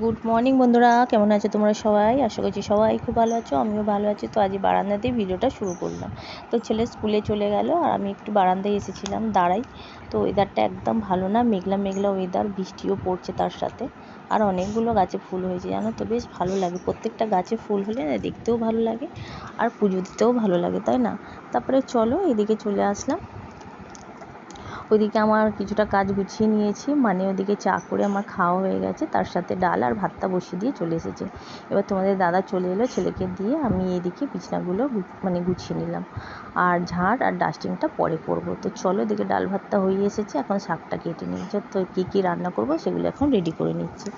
Good morning বন্ধুরা। কেমন আছো তোমরা সবাই? আশা করছি সবাই খুব ভালো আছো, আমিও ভালো আছি। তো আজ বারান্দাতেই ভিডিওটা শুরু করলাম। তো ছেলে স্কুলে চলে গেল আর আমি একটু বারান্দায় এসেছিলাম দাঁড়াই। তো ওয়েদারটা একদম ভালো না, মেঘলা মেঘলা ওয়েদার বৃষ্টিও পড়ছে তার সাথে। আর অনেকগুলো গাছে ফুল হয়েছে, জানো তো? বেশ ভালো লাগে। প্রত্যেকটা গাছে ফুল হলে না দেখতেও ভালো লাগে আর পুজো দিতেও ভালো লাগে, তাই না? তারপরে চলো এদিকে চলে আসলাম। ওইদিকে আমার কিছুটা কাজ গুছিয়ে নিয়েছি। মানে ওদিকে চা করে আমার খাওয়া হয়ে গেছে। তার সাথে ডাল আর ভাতটা বসিয়ে দিয়ে চলে এসেছে। এবার তোমাদের দাদা চলে এলো ছেলেকে দিয়ে আমি এদিকে বিছনাগুলো মানে গুছিয়ে নিলাম। আর ঝাড় আর ডাস্টিংটা পরে করব। তো চলো এদিকে ডাল ভাতটা হয়ে এসেছে। এখন শাকটা কেটে নিই। তো কী কী রান্না করব সেগুলো এখন রেডি করে নিচ্ছি।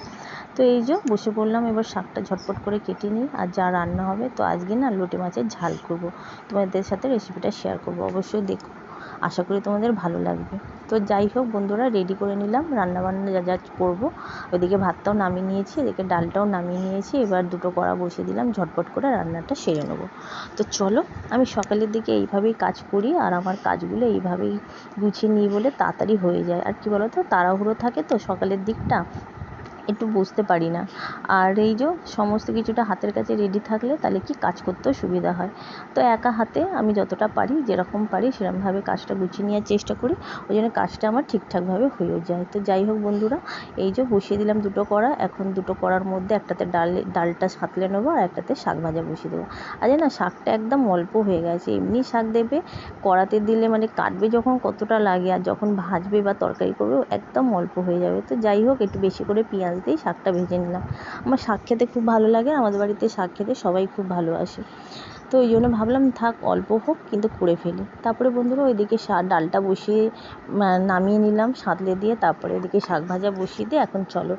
তো এই যে বসে পড়লাম, এবার শাকটা ঝটপট করে কেটে নিই। আর যা রান্না হবে, তো আজকে না লোটে মাছের ঝাল করব। তোমাদের সাথে রেসিপিটা শেয়ার করব। অবশ্যই দেখো। আশা করি তোমাদের ভালো লাগবে। তো যাই হোক বন্ধুরা রেডি করে নিলাম। রান্নাবান্না যা যা করব, ওইদিকে ভাতটাও নামিয়ে নিয়েছি, এদিকে ডালটাও নামিয়ে নিয়েছি। এবার দুটো কড়া বসিয়ে দিলাম, ঝটপট করে রান্নাটা সেরে নেব। তো চলো, আমি সকালের দিকে এইভাবেই কাজ করি, আর আমার কাজগুলো এইভাবেই গুছিয়ে নিই বলে তাড়াতাড়ি হয়ে যায়। আর কি বলো তো তাড়াহুড়ো থাকে তো সকালের দিকটা। একটু বুঝতে পারি না। আর এই যে সমস্ত কিছুটা হাতের কাছে রেডি থাকলে তাহলে কি কাজ করতেও সুবিধা হয়। তো একা হাতে আমি যতটা পারি, যেরকম পারি, সেরকমভাবে কাজটা গুছিয়ে নেওয়ার চেষ্টা করি। ওই জন্য কাজটা আমার ঠিকঠাকভাবে হয়েও যায়। তো যাই হোক বন্ধুরা, এই যে বসিয়ে দিলাম দুটো কড়া। এখন দুটো কড়ার মধ্যে একটাতে ডাল, ডালটা সাঁতলে নেব আর একটাতে শাক ভাজা বসিয়ে দেবো। আর না শাকটা একদম অল্প হয়ে গেছে। এমনি শাক দেবে, কড়াতে দিলে মানে কাটবে যখন কতটা লাগে, আর যখন ভাজবে বা তরকারি করবে একদম অল্প হয়ে যাবে। তো যাই হোক, একটু বেশি করে পেঁয়াজ দিয়েই শাকটা ভেজে নিলাম। আমার শাক খেতে খুব ভালো লাগে, আমাদের বাড়িতে শাক খেতে সবাই খুব ভালোবাসে। তো ওই জন্য ভাবলাম, থাক, অল্প হোক, কিন্তু করে ফেলি। তারপরে বন্ধুরা, ওইদিকে শাক ডালটা বসিয়ে নামিয়ে নিলাম, সাঁতলে দিয়ে তারপরে ওইদিকে শাক ভাজা বসিয়ে দিয়ে এখন চলো।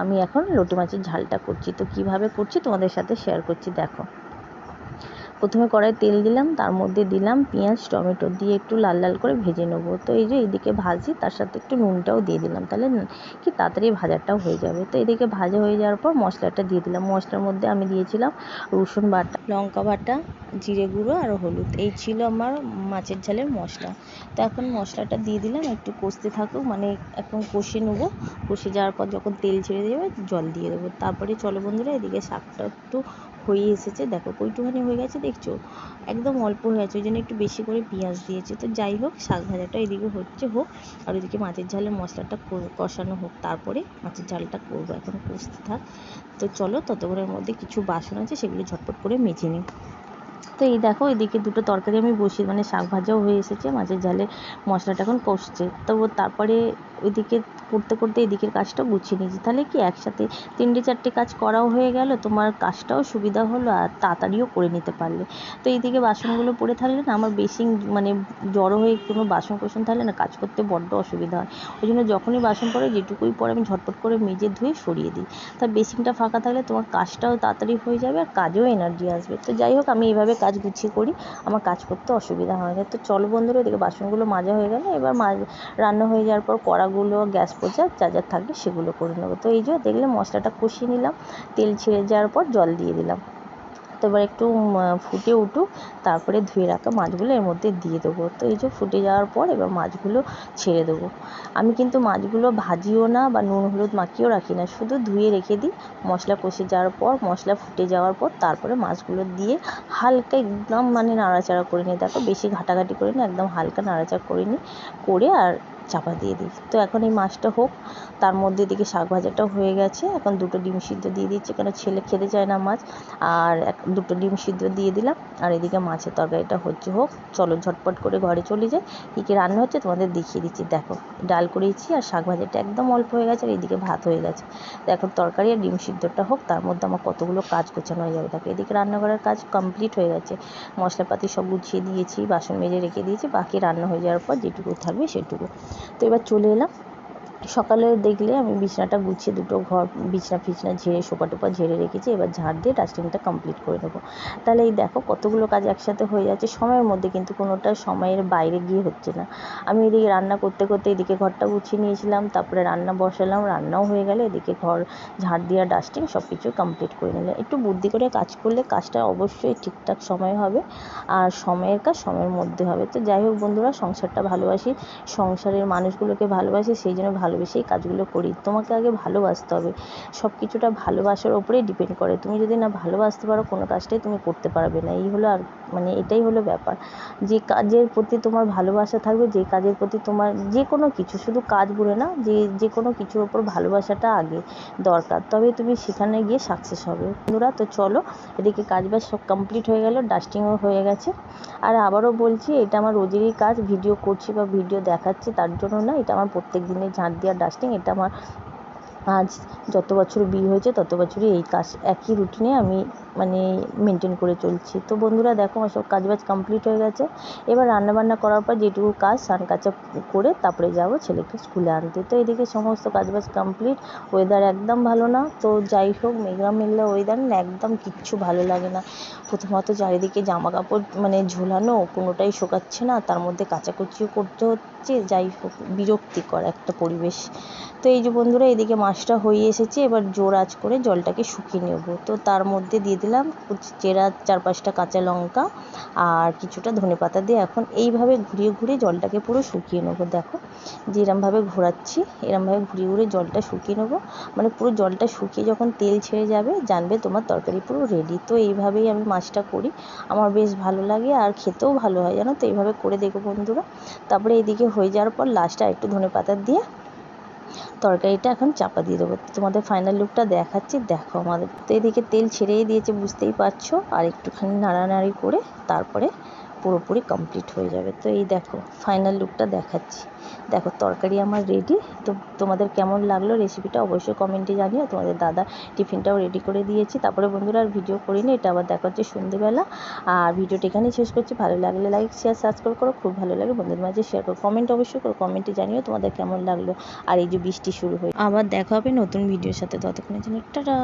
আমি এখন লোটে মাছের ঝালটা করছি। তো কীভাবে করছি তোমাদের সাথে শেয়ার করছি, দেখো। প্রথমে কড়াই তেল দিলাম, তার মধ্যে দিলাম পেঁয়াজ, টমেটো দিয়ে একটু লাল লাল করে ভেজে নেব। তো এই যে এইদিকে ভাজি, তার সাথে একটু নুনটাও দিয়ে দিলাম। তাহলে কি তাড়াতাড়ি ভাজাটাও হয়ে যাবে। তো এদিকে ভাজা হয়ে যাওয়ার পর মশলাটা দিয়ে দিলাম। মশলার মধ্যে আমি দিয়েছিলাম রসুন বাটা, লঙ্কা বাটা, জিরে গুঁড়ো আর হলুদ। এই ছিল আমার মাছের ঝালের মশলা। তো এখন মশলাটা দিয়ে দিলাম, একটু কষতে থাকুক মানে এখন কষে নেব। কষে যাওয়ার পর যখন তেল ছেড়ে দেবে, জল দিয়ে দেবো। তারপরে চলো বন্ধুরা, এদিকে শাকটা একটু হয়ে এসেছে। দেখো কইটুখানি হয়ে গেছে, দেখছ? একদম অল্প হয়ে গেছে ওই জন্য একটু বেশি করে পেঁয়াজ দিয়েছে। তো যাই হোক, শাক ভাজাটা এদিকে হচ্ছে হোক, আর ওইদিকে মাছের ঝালের মশলাটা কষানো হোক, তারপরে মাছের ঝালটা করব। এখন কষতে থাক। তো চলো, ততক্ষণের মধ্যে কিছু বাসন আছে, সেগুলো ঝটপট করে মেজে নিই। তো এই দেখো, এদিকে দুটো তরকারি আমি বসিয়ে মানে শাক ভাজাও হয়ে এসেছে, মাছের ঝালে মশলাটা এখন কষছে। তো তারপরে ওইদিকে করতে করতে এদিকের কাজটা গুছিয়ে নিয়েছি। তাহলে কি একসাথে তিনটে চারটে কাজ করাও হয়ে গেল? তোমার কাজটাও সুবিধা হলো আর তাড়াতাড়িও করে নিতে পারলে। তো এইদিকে বাসনগুলো পড়ে থাকলে না আমার বেশি মানে জড়ো হয়ে কোনো বাসন কোসন থাকলে না কাজ করতে বড্ড অসুবিধা হয়। ওই জন্য যখনই বাসন পড়ে যেটুকুই পরে আমি ঝটপট করে মেজে ধুয়ে সরিয়ে দিই। তা বেসিনটা ফাঁকা থাকলে তোমার কাজটাও তাড়াতাড়ি হয়ে যাবে আর কাজেও এনার্জি আসবে। তো যাই হোক, আমি এইভাবে কাজ গুছিয়ে করি। আমার কাজ করতে অসুবিধা হয় না। তো চলো বন্ধুরা, এদিকে বাসনগুলো মাজা হয়ে গেলে। এবার রান্না হয়ে যাওয়ার পর কড়াগুলো গ্যাস পোজা যা যা থাকবে সেগুলো করে নেব। তো এই যে দেখলে মশলাটা কষিয়ে নিলাম, তেল ছেড়ে যাওয়ার পর জল দিয়ে দিলাম। তো এবার একটু ফুটে উঠুক, তারপরে ধুয়ে রাখা মাছগুলো এর মধ্যে দিয়ে দেবো। তো এই যে ফুটে যাওয়ার পর এবার মাছগুলো ছেড়ে দেবো। আমি কিন্তু মাছগুলো ভাজিও না বা নুন, হলুদ মাখিয়েও রাখি না, শুধু ধুয়ে রেখে দিই। মশলা কষে যাওয়ার পর, মশলা ফুটে যাওয়ার পর তারপরে মাছগুলো দিয়ে হালকা একদম মানে নাড়াচাড়া করে নিই। দেখো বেশি ঘাটাঘাটি করে নিই একদম হালকা নাড়াচাড়া করে নিই, করে আর চাপা দিয়ে দিই। তো এখন এই মাছটা হোক তার মধ্যে এদিকে শাক ভাজাটাও হয়ে গেছে। এখন দুটো ডিম সিদ্ধ দিয়ে দিচ্ছি। কেন ছেলে খেতে চায় না মাছ। আর দুটো ডিম সিদ্ধ দিয়ে দিলাম। আর এদিকে মাছের তরকারিটা হচ্ছে হোক, চলো ঝটপট করে ঘরে চলে যাই। কী কী রান্না হচ্ছে তোমাদের দেখিয়ে দিচ্ছি। দেখো, ডাল করেছি আর শাক ভাজাটা একদম অল্প হয়ে গেছে আর এদিকে ভাত হয়ে গেছে। এখন তরকারি আর ডিম সিদ্ধটা হোক, তার মধ্যে আমার কতগুলো কাজ গোছানো হয়ে যাবে। দেখো, এদিকে রান্নাঘরের কাজ কমপ্লিট হয়ে গেছে। মশলাপাতি সব গুছিয়ে দিয়েছি, বাসন মেজে রেখে দিয়েছি। বাকি রান্না হয়ে যাওয়ার পর যেটুকু থাকবে সেটুকু। তো এবার চলে এলাম। সকালে দেখলে আমি বিছানাটা গুছিয়ে দুটো ঘর, বিছনা ফিছনা ঝেড়ে, সোফা টোপা ঝেড়ে রেখেছি, এবার ঝাড় দিয়ে ডাস্টিংটা কমপ্লিট করে নেব। তাহলে এই দেখো কতগুলো কাজ একসাথে হয়ে যাচ্ছে, সময়ের মধ্যে কিন্তু কোনোটা সময়ের বাইরে গিয়ে হচ্ছে না। আমি এদিকে রান্না করতে করতে এদিকে ঘরটা গুছিয়ে নিয়েছিলাম, তারপরে রান্না বসালাম, রান্নাও হয়ে গেলে, এদিকে ঘর ঝাড় দেওয়া ডাস্টিং সব কিছু কমপ্লিট করে নিলাম। একটু বুদ্ধি করে কাজ করলে কাজটা অবশ্যই ঠিকঠাক সময় হবে, আর সময়ের কাজ সময়ের মধ্যে হবে। তো যাই হোক বন্ধুরা, সংসারটা ভালোবাসি, সংসারের মানুষগুলোকে ভালোবাসি, সেই জন্য ভালোবেসেই কাজগুলো করি। তোমাকে আগে ভালোবাসতে হবে। সব কিছুটা ভালোবাসার ওপরেই ডিপেন্ড করে। তুমি যদি না ভালোবাসতে পারো, কোনো কাজটাই তুমি করতে পারবে না। এই হলো আর মানে এটাই হলো ব্যাপার। যে কাজের প্রতি তোমার ভালোবাসা থাকবে, যে কাজের প্রতি তোমার যে কোনো কিছু, শুধু কাজ বলে না, যে যে কোনো কিছুর ওপর ভালোবাসাটা আগে দরকার। তবে তুমি সেখানে গিয়ে সাকসেস হবে। বন্ধুরা, তো চলো, এদিকে কাজ বাজ সব কমপ্লিট হয়ে গেল ডাস্টিংও হয়ে গেছে। আর আবারও বলছি, এটা আমার রোজেরই কাজ। ভিডিও করছি বা ভিডিও দেখাচ্ছি, তার জন্য না, এটা আমার প্রত্যেক দিনের ঝাঁট দেওয়া ডাস্টিং এটা আমার আজ যত বছর বিয়ে হয়েছে, তত বছরই এই কাজ, একই রুটিনে আমি মানে মেনটেন করে চলছি। তো বন্ধুরা দেখো, আমার সব কাজবাজ কমপ্লিট হয়ে গেছে। এবার রান্নাবান্না করার পর যেটুকু কাজ স্নান কাচা করে তারপরে যাব ছেলেকে স্কুলে আনতে। তো এদিকে সমস্ত কাজবাজ কমপ্লিট ওয়েদার একদম ভালো না। তো যাই হোক, মেঘলা মেঘলা ওয়েদার না একদম কিচ্ছু ভালো লাগে না। প্রথমত চারিদিকে জামা কাপড় মানে ঝোলানো, কোনোটাই শোকাচ্ছে না। তার মধ্যে কাচাকুচিও করতে হচ্ছে। যাই হোক, বিরক্তিকর একটা পরিবেশ। তো এই যে বন্ধুরা, এদিকে মাছটা হয়ে এসেছে, এবার জোর আঁচ করে জলটাকে শুকিয়ে নেব। তো তার মধ্যে দিয়ে দিলাম চেরা চার পাঁচটা কাঁচা লঙ্কা আর কিছুটা ধনে পাতা দিয়ে এখন এইভাবে ঘুরিয়ে ঘুরিয়ে জলটাকে পুরো শুকিয়ে নেব। দেখো যে এরমভাবে ঘোরাচ্ছি, এরমভাবে ঘুরিয়ে ঘুরিয়ে জলটা শুকিয়ে নেব। মানে পুরো জলটা শুকিয়ে যখন তেল ছেড়ে যাবে, জানবে তোমার তরকারি পুরো রেডি তো এইভাবেই আমি মাছটা করি। আমার বেশ ভালো লাগে আর খেতেও ভালো হয়, জানো তো? এইভাবে করে দেখো বন্ধুরা। তারপরে এদিকে হয়ে যাওয়ার পর লাস্টে আরেকটু ধনে পাতা দিয়ে তরকারিটা এখন চাপা দিয়ে দেবো। তোমাদের ফাইনাল লুকটা দেখাচ্ছি, দেখো আমাদের। তো এদিকে তেল ছেড়েই দিয়েছে, বুঝতেই পারছ। আর একটুখানি নাড়ানাড়ি করে তারপরে পুরোপুরি কমপ্লিট হয়ে যাবে। তো এই দেখো ফাইনাল লুকটা দেখাচ্ছি। দেখো, তরকারি আমার রেডি তো তোমাদের কেমন লাগল রেসিপিটা অবশ্যই কমেন্টে জানিও। তোমাদের দাদা টিফিনটাও রেডি করে দিয়েছি। তারপরে বন্ধুরা আর ভিডিও করিনি, এটা আবার দেখা হচ্ছে সন্ধ্যেবেলা আর ভিডিওটা এখানেই শেষ করছি। ভালো লাগলে লাইক শেয়ার সাবস্ক্রাইব করো। খুব ভালো লাগে বন্ধুদের মাঝে শেয়ার করো। কমেন্ট অবশ্যই করো কমেন্টে জানিও তোমাদের কেমন লাগল। আর এই যে বৃষ্টি শুরু হয়ে আবার দেখা হবে নতুন ভিডিওর সাথে। ততক্ষণের জন্য টাটা!